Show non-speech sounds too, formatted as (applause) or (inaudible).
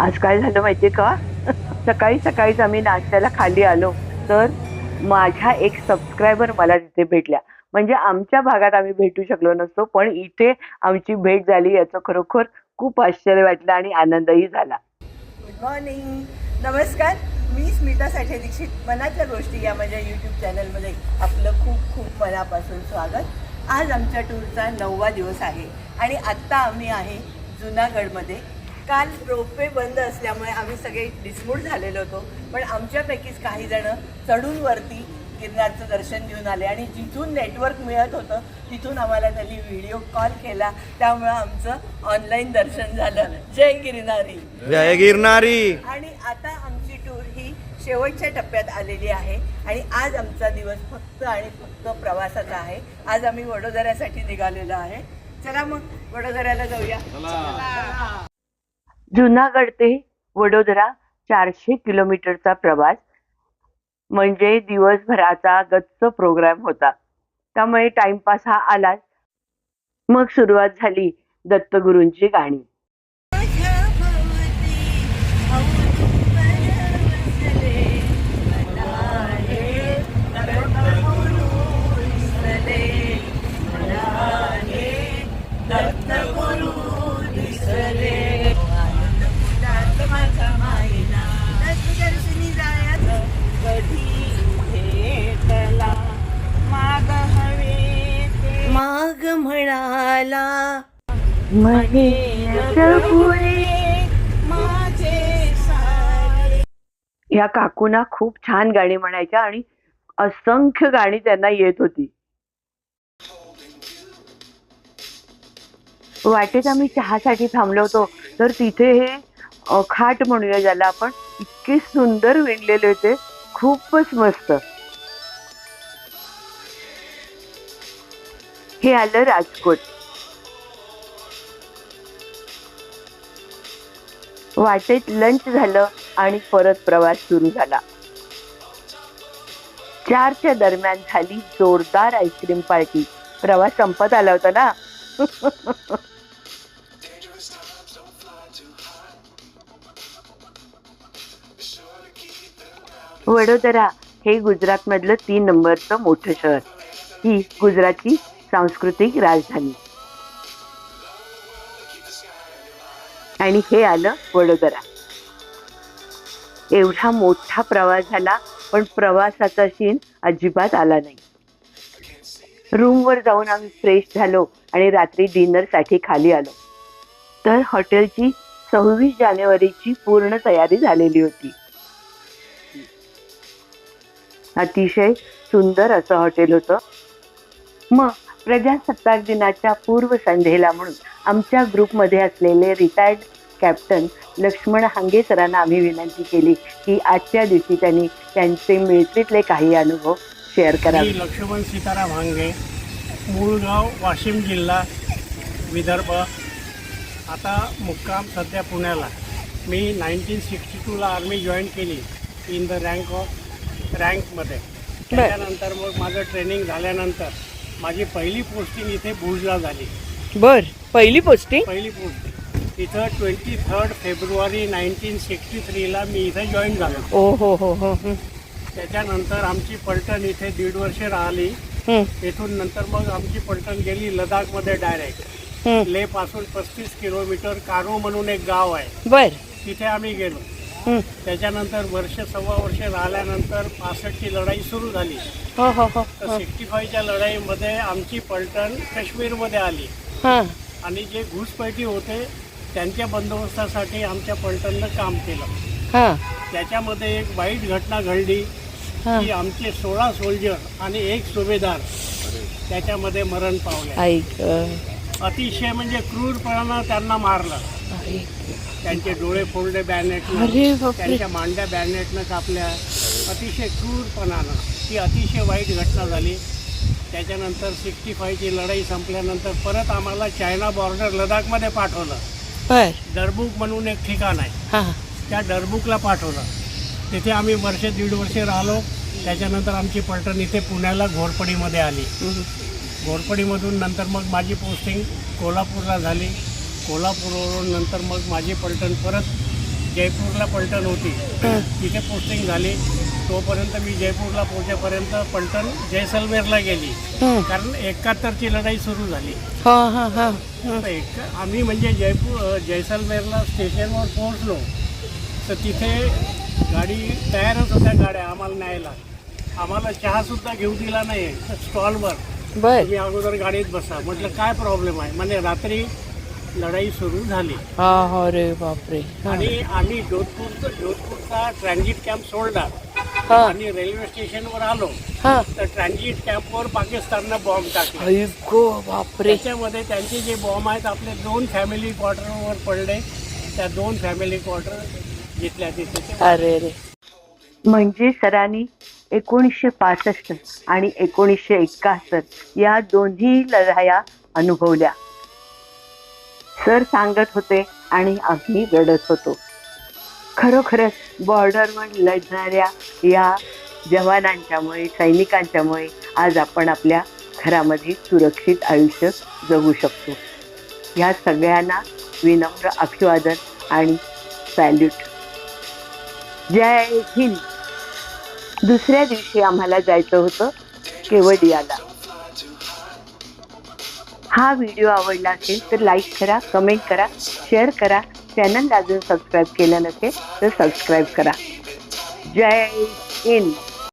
आज काय झालं माहितीये का? सकाळी सकाळीच आम्ही नाश्त्याला खाली आलो तर माझ्या एक सबस्क्रायबर मला तिथे भेटल्या. म्हणजे आमच्या भागात आम्ही भेटू शकलो नसतो पण इथे आमची भेट झाली याचं खरोखर खूप आश्चर्य वाटलं आणि आनंदही झाला. गुड मॉर्निंग नमस्कार. मी स्मिता साठे दीक्षित. मनातल्या गोष्टी या माझ्या यूट्यूब चॅनलमध्ये आपलं खूप खूप मनापासून स्वागत. आज आमच्या टूरचा नववा दिवस आहे आणि आत्ता आम्ही आहे जुनागडमध्ये. काल रोपवे बंद असल्यामुळे आम्ही सगळे डिसमूड झालेलो होतो. पण आमच्यापैकीच काही जण चढून वरती गिरनारचं दर्शन घेऊन आले आणि जिथून नेटवर्क मिळत होतं तिथून आम्हाला त्यांनी व्हिडिओ कॉल केला. त्यामुळं आमचं ऑनलाईन दर्शन झालं. जय गिरनारी. जय गिरणारी आणि आता आमची टूर ही शेवटच्या टप्प्यात आलेली आहे आणि आज आमचा दिवस फक्त आणि फक्त प्रवासाचा आहे. आज आम्ही वडोदऱ्यासाठी निघालेलो आहे. चला मग वडोदऱ्याला जाऊया. चला. जुनागड ते वडोदरा चारशे किलोमीटरचा प्रवास. म्हणजे दिवसभराचा गच्च प्रोग्राम होता. त्यामुळे टाइमपास हा आलाच. मग सुरुवात झाली दत्तगुरूंची गाणी. माझ्या म्हणाला या काकूना खूप छान गाणी म्हणायच्या आणि असंख्य गाणी त्यांना येत होती. वाटेत आम्ही चहासाठी थांबलो होतो तर तिथे हे खाट म्हणूया ज्याला आपण इतके सुंदर विणलेले होते खूपच मस्त. हे आलं राजकोट वाटेत लंच झालं आणि परत प्रवास सुरू झाला. चारच्या दरम्यान झाली जोरदार आईस्क्रीम पार्टी प्रवास संपत आला होता ना? (laughs) वडोदरा हे गुजरात मधलं तीन नंबरचं मोठं शहर. ही गुजरातची सांस्कृतिक राजधानी. आणि हे आलं वडोदरा. एवढा मोठा प्रवास झाला पण प्रवासाचा सीन अजिबात आला नाही. रूमवर जाऊन आम्ही फ्रेश झालो आणि रात्री डिनरसाठी खाली आलो. तर हॉटेलची सव्वीस जानेवारीची पूर्ण तयारी झालेली होती. अतिशय सुंदर असं हॉटेल होतं. मग प्रजासत्ताक दिनाच्या पूर्वसंध्येला म्हणून आमच्या ग्रुपमध्ये असलेले रिटायर्ड कॅप्टन लक्ष्मण हांगे सरांना आम्ही विनंती केली की आजच्या दिवशी त्यांनी त्यांचे मिळतीतले काही अनुभव शेअर करावे. लक्ष्मण सीताराम हांगे मूळगाव वाशिम जिल्हा विदर्भ. आता मुक्काम सध्या पुण्याला. मी नाईन्टीन सिक्स्टी टूला आर्मी जॉईन केली इन द रँक ऑफ रँकमध्ये त्याच्यानंतर मग माझं ट्रेनिंग झाल्यानंतर माझी पहिली पोस्टिंग इथे भुजला झाली. बर पहिली पोस्टिंग पहिली पोस्टिंग इथं twenty third February nineteen sixty थ्रीला मी इथं जॉईन झालो. ओ हो हो हो त्याच्यानंतर आमची पलटण इथे दीड वर्ष राहिली. तिथून नंतर मग आमची पलटण गेली लडाखमध्ये डायरेक्ट ले पासून पस्तीस किलोमीटर कारो म्हणून एक गाव आहे. बर. तिथे आम्ही गेलो. त्याच्यानंतर वर्ष सव्वा वर्ष राहिल्यानंतर पासष्टची लढाई सुरू झाली. हो हो हो. तर सिक्स्टी फाईव्हच्या लढाईमध्ये आमची पलटण काश्मीरमध्ये आली. हां. आणि जे घुसपैठी होते त्यांच्या बंदोबस्तासाठी आमच्या पलटणनं काम केलं. हां. त्याच्यामध्ये एक वाईट घटना घडली की आमचे सोळा सोल्जर आणि एक सुभेदार त्याच्यामध्ये मरण पावले. ऐक अतिशय म्हणजे क्रूरपणानं त्यांना मारलं. त्यांचे डोळे फोडले बॅनेटनं. त्यांच्या मांड्या बॅनेटनं कापल्या. अतिशय क्रूरपणानं. ही अतिशय वाईट घटना झाली. त्याच्यानंतर सिक्स्टी फायची लढाई संपल्यानंतर परत आम्हाला चायना बॉर्डर लडाखमध्ये पाठवलं. डरबुक म्हणून एक ठिकाण आहे. हां त्या डरबुकला पाठवलं. तिथे आम्ही वर्ष दीड वर्ष राहिलो. त्याच्यानंतर आमची पलटण इथे पुण्याला घोरपडीमध्ये आली. घोरपडीमधून नंतर मग माझी पोस्टिंग कोल्हापूरला झाली. कोल्हापूरवरून नंतर मग माझी पलटण परत जयपूरला पलटण होती. तिथे पोस्टिंग झाली. तोपर्यंत मी जयपूरला पोहोचेपर्यंत पलटण जयसलमेरला गेली. कारण एकाहत्तरची लढाई सुरू झाली. हा हा हा. आम्ही म्हणजे जयपूर अ, जयसलमेरला स्टेशनवर पोहोचलो. तर तिथे गाडी तयारच होत्या गाड्या आम्हाला न्यायला. आम्हाला चहासुद्धा घेऊ दिला नाही स्टॉलवर. तुम्ही अगोदर गाडीत बसा. म्हटलं काय प्रॉब्लेम आहे? म्हणजे रात्री लढाई सुरू झाली. हा हा रे बापरे. आणि आम्ही जोधपूर जोधपूरचा ट्रान्झिट कॅम्प सोडला. हा. आणि रेल्वे स्टेशनवर आलो. हा. तर ट्रान्झिट कॅम्पवर पाकिस्ताननं बॉम्ब टाकला. त्याच्यामध्ये त्यांचे जे बॉम्ब आहेत आपले दोन फॅमिली क्वार्टरवर पडले. त्या दोन फॅमिली क्वार्टर जिथल्या तिथे ते अरे रे. म्हणजे सरांनी एकोणीसशे पासष्ट आणि एकोणीसशे एकाहत्तर या दोन्ही लढाया अनुभवल्या. सर सांगत होते आणि आम्ही रडत होतो. खरोखरच बॉर्डरवर लढणाऱ्या या जवानांच्यामुळे सैनिकांच्यामुळे आज आपण आपल्या घरामध्ये सुरक्षित आयुष्य जगू शकतो. ह्या सगळ्यांना विनम्र अभिवादन आणि सॅल्यूट जय हिंद. दुसऱ्या दिवशी आम्हाला जायचं होतं केवडियाला. हा व्हिडिओ आवडला असेल तर लाईक करा कमेंट करा शेअर करा. चॅनल अजून सबस्क्राईब केलं नसेल तर सबस्क्राईब करा. जय हिंद.